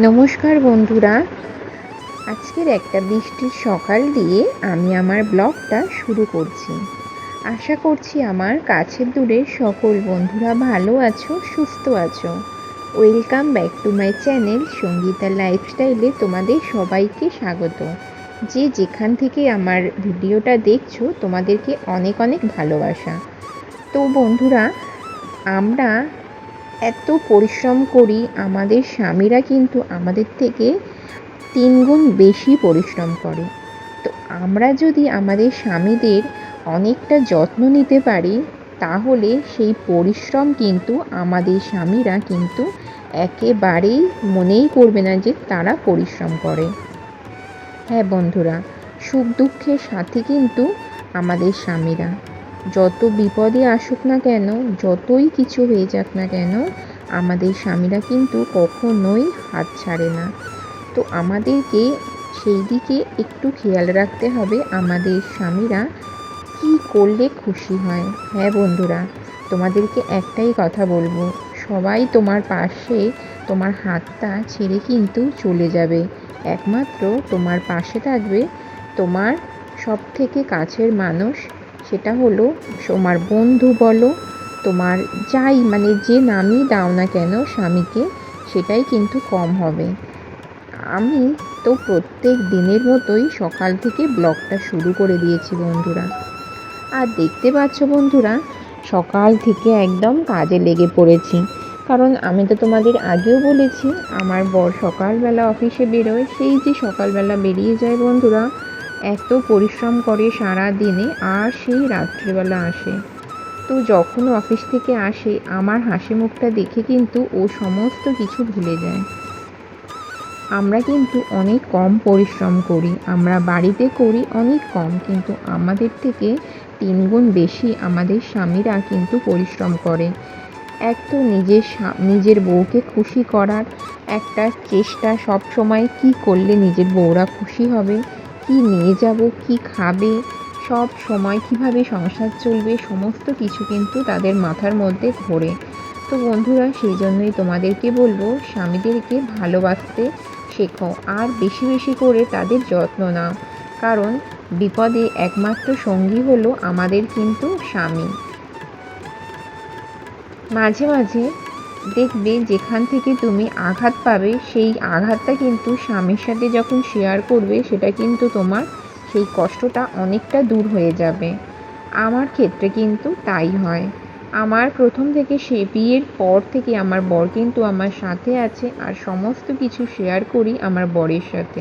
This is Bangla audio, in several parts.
নমস্কার বন্ধুরা। আজকের একটা বৃষ্টির সকাল দিয়ে আমি আমার ব্লগটা শুরু করছি। আশা করছি আমার কাছের দূরের সকল বন্ধুরা ভালো আছো, সুস্থ আছো। Welcome back to my channel Sangeeta লাইফস্টাইলে তোমাদের সবাইকে স্বাগত। যে যেখান থেকে আমার ভিডিওটা দেখছ, তোমাদেরকে অনেক অনেক ভালোবাসা। তো বন্ধুরা, আমরা এত পরিশ্রম করি, আমাদের স্বামীরা কিন্তু আমাদের থেকে তিনগুণ বেশি পরিশ্রম করে। তো আমরা যদি আমাদের স্বামীদের অনেকটা যত্ন নিতে পারি, তাহলে সেই পরিশ্রম কিন্তু আমাদের স্বামীরা কিন্তু একেবারেই মনেই করবে না যে তারা পরিশ্রম করে। হ্যাঁ বন্ধুরা, সুখ দুঃখের সাথে কিন্তু আমাদের স্বামীরা যত বিপদে আসুক না কেন, যতই কিছু হয়ে যাক না কেন, আমাদের স্বামীরা কিন্তু কখনোই হাত ছাড়ে না। তো আমাদেরকে সেই দিকে একটু খেয়াল রাখতে হবে, আমাদের স্বামীরা কী করলে খুশি হয়। হ্যাঁ বন্ধুরা, তোমাদেরকে একটাই কথা বলব, সবাই তোমার পাশে তোমার হাতটা ছেড়ে কিন্তু চলে যাবে। একমাত্র তোমার পাশে থাকবে তোমার সব থেকে কাছের মানুষ সেটা হলো, তোমার বন্ধু বলো, তোমার যাই মানে যে নামই দাও না কেন স্বামীকে, সেটাই কিন্তু কম হবে। আমি তো প্রত্যেক দিনের মতোই সকাল থেকে ব্লগটা শুরু করে দিয়েছি বন্ধুরা। আর দেখতে পাচ্ছ বন্ধুরা, সকাল থেকে একদম কাজে লেগে পড়েছি। কারণ আমি তো তোমাদের আগেও বলেছি, আমার বর সকালবেলা অফিসে বেরোয়, সেই যে সকালবেলা বেরিয়ে যায় বন্ধুরা এত পরিশ্রম করে সারা দিনে আর সেই রাত্রিবেলা আসে। তো যখন অফিস থেকে আসে, আমার হাসি মুখটা দেখে কিন্তু ও সমস্ত কিছু ভুলে যায়। আমরা কিন্তু অনেক কম পরিশ্রম করি, আমরা বাড়িতে করি অনেক কম, কিন্তু আমাদের থেকে তিনগুণ বেশি আমাদের স্বামীরা কিন্তু পরিশ্রম করে। এক তো নিজের নিজের বউকে খুশি করার একটা চেষ্টা সব সময় কী করলে নিজের বউরা খুশি হবে? কি নিয়ে যাব, কি খাবে, সব সময় কীভাবে সংসার চলবে, সমস্ত কিছু কিন্তু তাদের মাথার মধ্যে ঘোরে। তো বন্ধুরা, সেই জন্যই তোমাদেরকে বলব, স্বামীদেরকে ভালোবাসতে শেখো, আর বেশি বেশি করে তাদের যত্ন নাও। কারণ বিপদে একমাত্র সঙ্গী হলো আমাদের কিন্তু স্বামী। মাঝে মাঝে দেখবে যেখান থেকে তুমি আঘাত পাবে, সেই আঘাতটা কিন্তু স্বামীর সাথে যখন শেয়ার করবে, সেটা কিন্তু তোমার সেই কষ্টটা অনেকটা দূর হয়ে যাবে। আমার ক্ষেত্রে কিন্তু তাই হয়। আমার প্রথম থেকে সে বিয়ের পর থেকে আমার বর কিন্তু আমার সাথে আছে আর সমস্ত কিছু শেয়ার করি আমার বরের সাথে।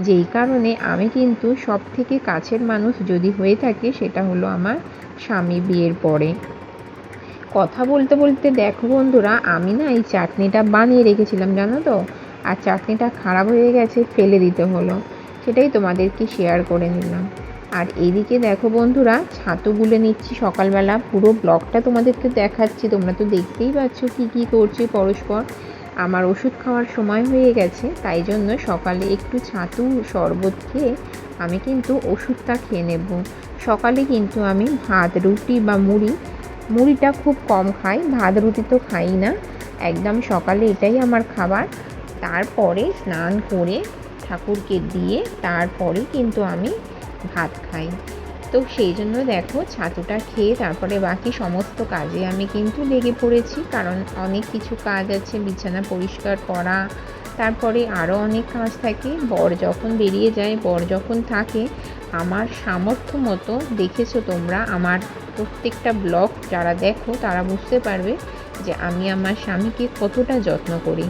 যেই কারণে আমি কিন্তু সব থেকে কাছের মানুষ যদি হয়ে থাকে, সেটা হলো আমার স্বামী বিয়ের পরে। কথা বলতে বলতে দেখো বন্ধুরা, আমি না এই চাটনিটা বানিয়ে রেখেছিলাম, জানো তো? আর চাটনিটা খারাপ হয়ে গেছে, ফেলে দিতে হলো। সেটাই তোমাদেরকে শেয়ার করে নিলাম। আর এদিকে দেখো বন্ধুরা, ছাতু গুলে নিচ্ছি সকালবেলা। পুরো ব্লগটা তোমাদেরকে দেখাচ্ছি, তোমরা তো দেখতেই পাচ্ছ কি কি করছি পরস্পর। আমার ওষুধ খাওয়ার সময় হয়ে গেছে, তাই জন্য সকালে একটু ছাতু শরবত খেয়ে আমি কিন্তু ওষুধটা খেয়ে নেব। সকালে কিন্তু আমি ভাত, রুটি বা মুড়ি মুড়িটা খুব কম খাই, ভাত রুটি তো খাই না। একদম সকালে এটাই আমার খাবার। তারপরে স্নান করে ঠাকুরকে দিয়ে তারপরে কিন্তু আমি ভাত খাই। তো সেই জন্য দেখো ছাতুটা খেয়ে তারপরে বাকি সমস্ত কাজে আমি কিন্তু লেগে পড়েছি, কারণ অনেক কিছু কাজ আছে, বিছানা পরিষ্কার করা, তারপরে আরও অনেক কাজ থাকে। বর যখন বেরিয়ে যায়, বর যখন থাকে, আমার সামর্থ্য মতো দেখেছ তোমরা আমার প্রত্যেকটা ব্লগ যারা দেখো, তারা বুঝতে পারবে যে আমি আমার স্বামীকে কতটা যত্ন করি।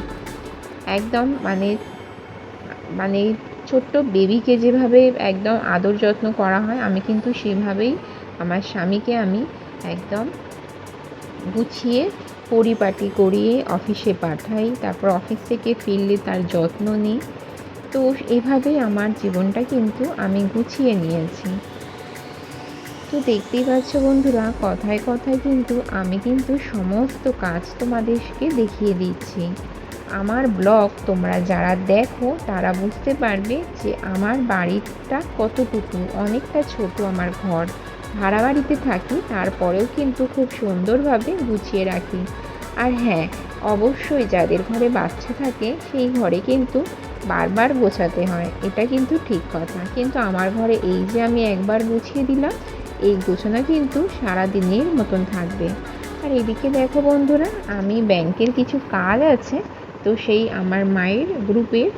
একদম মানে মানে ছোট্ট বেবিকে যেভাবে একদম আদর যত্ন করা হয়, আমি কিন্তু সেভাবেই আমার স্বামীকে আমি একদম গুছিয়ে পরিপাটি করিয়ে অফিসে পাঠাই, তারপর অফিস থেকে ফিরলে তার যত্ন নিই। তো এভাবেই আমার জীবনটা কিন্তু আমি গুছিয়ে নিয়েছি। তো দেখতেই পাচ্ছ বন্ধুরা, কথায় কথায় কিন্তু আমি কিন্তু সমস্ত কাজ তোমাদেরকে দেখিয়ে দিচ্ছি। আমার ব্লগ তোমরা যারা দেখো, তারা বুঝতে পারবে যে আমার বাড়িটা কতটুকু, অনেকটা ছোট আমার ঘর। ভাড়া বাড়িতে থাকি, তারপরেও কিন্তু খুব সুন্দরভাবে গুছিয়ে রাখি। আর হ্যাঁ অবশ্যই যাদের ঘরে বাচ্চা থাকে, সেই ঘরে কিন্তু বারবার গোছাতে হয়। এটা কিন্তু ঠিক কথা। কিন্তু আমার ঘরে এই যে আমি একবার গুছিয়ে দিলাম এই গোছানো কিন্তু সারা দিনের মতন থাকবে। আর এদিকে দেখো বন্ধুরা, আমি ব্যাংকের কিছু কাজ আছে, তো সেই আমার মায়ের গ্রুপের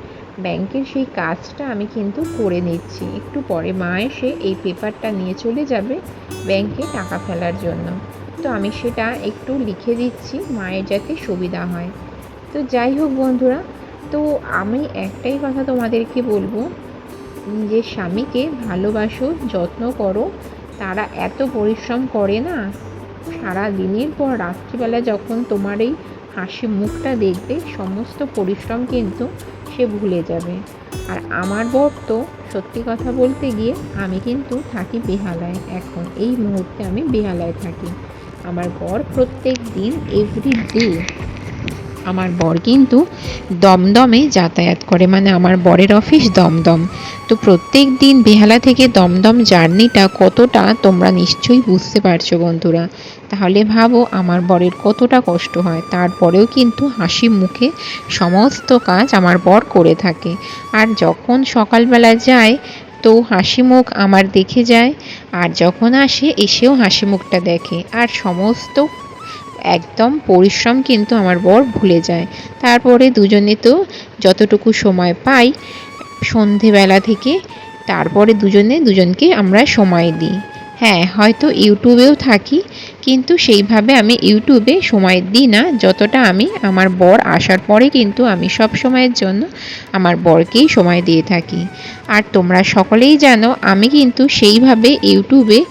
ব্যাংকের সেই কাজটা আমি কিন্তু করে নিচ্ছি। একটু পরে মা এসে এই পেপারটা নিয়ে চলে যাবে ব্যাংকে টাকা ফেলার জন্য। তো আমি সেটা একটু লিখে দিচ্ছি, মায়ের যাতে সুবিধা হয়। তো যাই হোক বন্ধুরা, তো আমি একটাই কথা তোমাদেরকে বলব নিজের স্বামীকে ভালোবাসো, যত্ন করো তারা এত পরিশ্রম করে না? সারা দিনের পর রাত্রিবেলা যখন তোমার এই হাসি মুখটা দেখবে, সমস্ত পরিশ্রম কিন্তু সে ভুলে যাবে। আর আমার বর তো সত্যি কথা বলতে গিয়ে আমি কিন্তু থাকি বেহালায়। এখন এই মুহূর্তে আমি বেহালায় থাকি। আমার বর প্রত্যেক দিন এভরি ডে আমার বর কিন্তু দমদমে যাতায়াত করে মানে আমার বরের অফিস দমদম। তো প্রত্যেক দিন বেহালা থেকে দমদম জার্নিটা কতটা তোমরা নিশ্চয়ই বুঝতে পারছ বন্ধুরা। তাহলে ভাবো আমার বরের কতটা কষ্ট হয়, তারপরেও কিন্তু হাসি মুখে সমস্ত কাজ আমার বর করে থাকে। আর যখন সকালবেলা যায়, তো হাসি মুখ আমার দেখে যায়, আর যখন আসে এসেও হাসি মুখটা দেখে। আর সমস্ত একদম পরিশ্রম কিন্তু আমার বর ভুলে যায়। তারপরে দুজনে তো যতটুকু সময় পাই, সন্ধেবেলা থেকে তারপরে দুজনে দুজনকে আমরা সময় দিই। হ্যাঁ হয়তো ইউটিউবেও থাকি, কিন্তু সেইভাবে আমি ইউটিউবে সময় দিই না, যতটা আমি আমার বর আসার পরে কিন্তু আমি সব সময়ের জন্য আমার বরকেই সময় দিয়ে থাকি। আর তোমরা সকলেই জানো, আমি কিন্তু সেইভাবে ইউটিউবে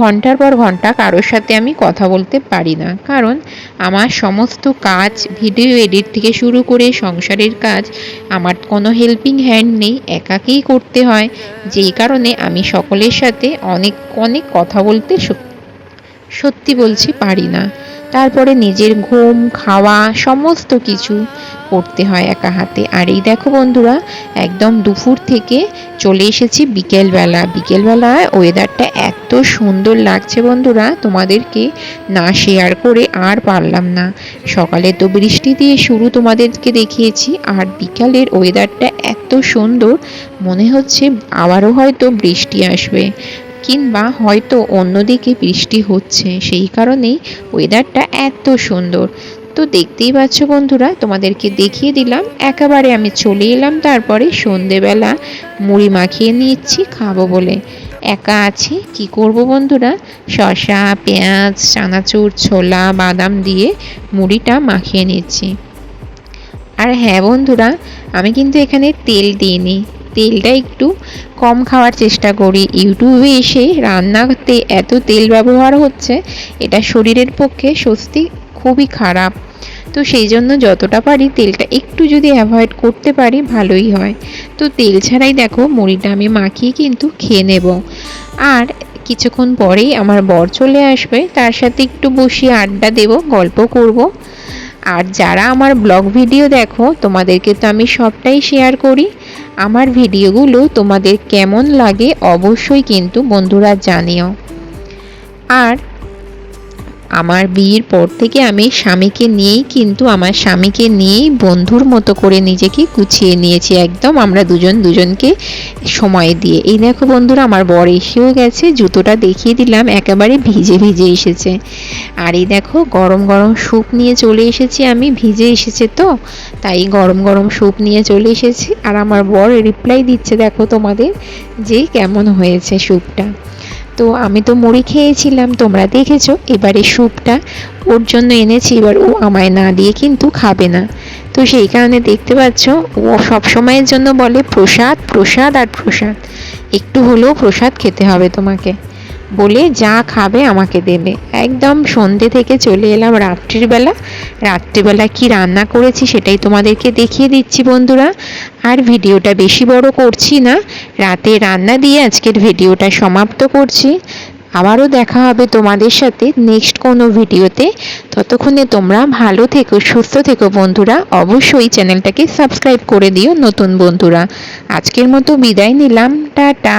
ঘণ্টার পর ঘণ্টা কারোর সাথে আমি কথা বলতে পারি না। কারণ আমার সমস্ত কাজ, ভিডিও এডিট থেকে শুরু করে সংসারের কাজ, আমার কোনো হেল্পিং হ্যান্ড নেই, একাকেই করতে হয়। যেই কারণে আমি সকলের সাথে অনেক অনেক কথা বলতে সত্যি বলছি পারি না। তারপরে নিজের ঘুম, খাওয়া, সমস্ত কিছু করতে হয় একা হাতে। আর এই দেখো বন্ধুরা, একদম দুপুর থেকে চলে এসেছি বিকেলবেলা। বিকেলবেলায় ওয়েদারটা এত সুন্দর লাগছে বন্ধুরা, তোমাদেরকে না শেয়ার করে আর পারলাম না। সকালে তো বৃষ্টি দিয়ে শুরু তোমাদেরকে দেখিয়েছি, আর বিকালের ওয়েদারটা এত সুন্দর, মনে হচ্ছে আবারও হয়তো বৃষ্টি আসবে। কিংবা হয়তো অন্যদিকে বৃষ্টি হচ্ছে, সেই কারণেই ওয়েদারটা এত সুন্দর। তো দেখতেই পাচ্ছ বন্ধুরা, তোমাদেরকে দেখিয়ে দিলাম, একেবারে আমি চলে এলাম, তারপরে সন্ধেবেলা মুড়ি মাখিয়ে নিচ্ছি, খাব বলে। একা আছি, কি করব বন্ধুরা? শসা, পেঁয়াজ, চানাচুর, ছোলা, বাদাম দিয়ে মুড়িটা মাখিয়ে নিচ্ছি। আর হ্যাঁ বন্ধুরা, আমি কিন্তু এখানে তেল দিইনি। তেলটা একটু কম খাওয়ার চেষ্টা করি। ইউটিউবে এসে রান্নাতে এত তেল ব্যবহার হচ্ছে, এটা শরীরের পক্ষে স্বস্তি খুবই খারাপ। তো সেই জন্য যতটা পারি তেলটা একটু যদি অ্যাভয়েড করতে পারি ভালোই হয়। তো তেল ছাড়াই দেখো মুড়িটা আমি মাখিয়ে কিন্তু খেয়ে নেব। আর কিছুক্ষণ পরেই আমার বর চলে আসবে, তার সাথে একটু বসিয়ে আড্ডা দেব, গল্প করব। আর যারা আমার ব্লগ ভিডিও দেখো, তোমাদেরকে তো আমি সবটাই শেয়ার করি। আমার ভিডিওগুলো তোমাদের কেমন লাগে অবশ্যই কিন্তু বন্ধুরা জানিও। আর আমার বিয়ের পর থেকে আমি স্বামীকে নিয়েই কিন্তু আমার স্বামীকে নিয়েই বন্ধুর মতো করে নিজেকে গুছিয়ে নিয়েছি একদম। আমরা দুজন দুজনকে সময় দিয়ে। এই দেখো বন্ধুরা, আমার বর এসেও গেছে, জুতোটা দেখিয়ে দিলাম, একেবারে ভিজে ভিজে এসেছে। আর এই দেখো, গরম গরম স্যুপ নিয়ে চলে এসেছি আমি, ভিজে এসেছে তো, তাই গরম গরম স্যুপ নিয়ে চলে এসেছি। আর আমার বর রিপ্লাই দিচ্ছে, দেখো তোমাদের যে কেমন হয়েছে স্যুপটা। তো আমি তো মুড়ি খেয়েছিলাম, তোমরা দেখেছ? এবারে স্যুপটা ওর জন্য এনেছি, এবার ও আমায় না দিয়ে কিন্তু খাবে না। তো সেই কারণে দেখতে পাচ্ছ, ও সব সময়ের জন্য বলে প্রসাদ প্রসাদ আর প্রসাদ। একটু হলেও প্রসাদ খেতে হবে তোমাকে। বলে যা খাবে আমাকে দেবে। একদম সন্ধে থেকে চলে এলাম রাত্রির বেলা। রাত্রিবেলা কি রান্না করেছি সেটাই তোমাদেরকে দেখিয়ে দিচ্ছি বন্ধুরা। আর ভিডিওটা বেশি বড় করছি না, রাতে রান্না দিয়ে আজকের ভিডিওটা সমাপ্ত করছি। আবারও দেখা হবে তোমাদের সাথে নেক্সট কোনো ভিডিওতে। ততক্ষণে তোমরা ভালো থেকো, সুস্থ থেকো বন্ধুরা। অবশ্যই চ্যানেলটাকে সাবস্ক্রাইব করে দিও নতুন বন্ধুরা। আজকের মতো বিদায় নিলাম। টাটা।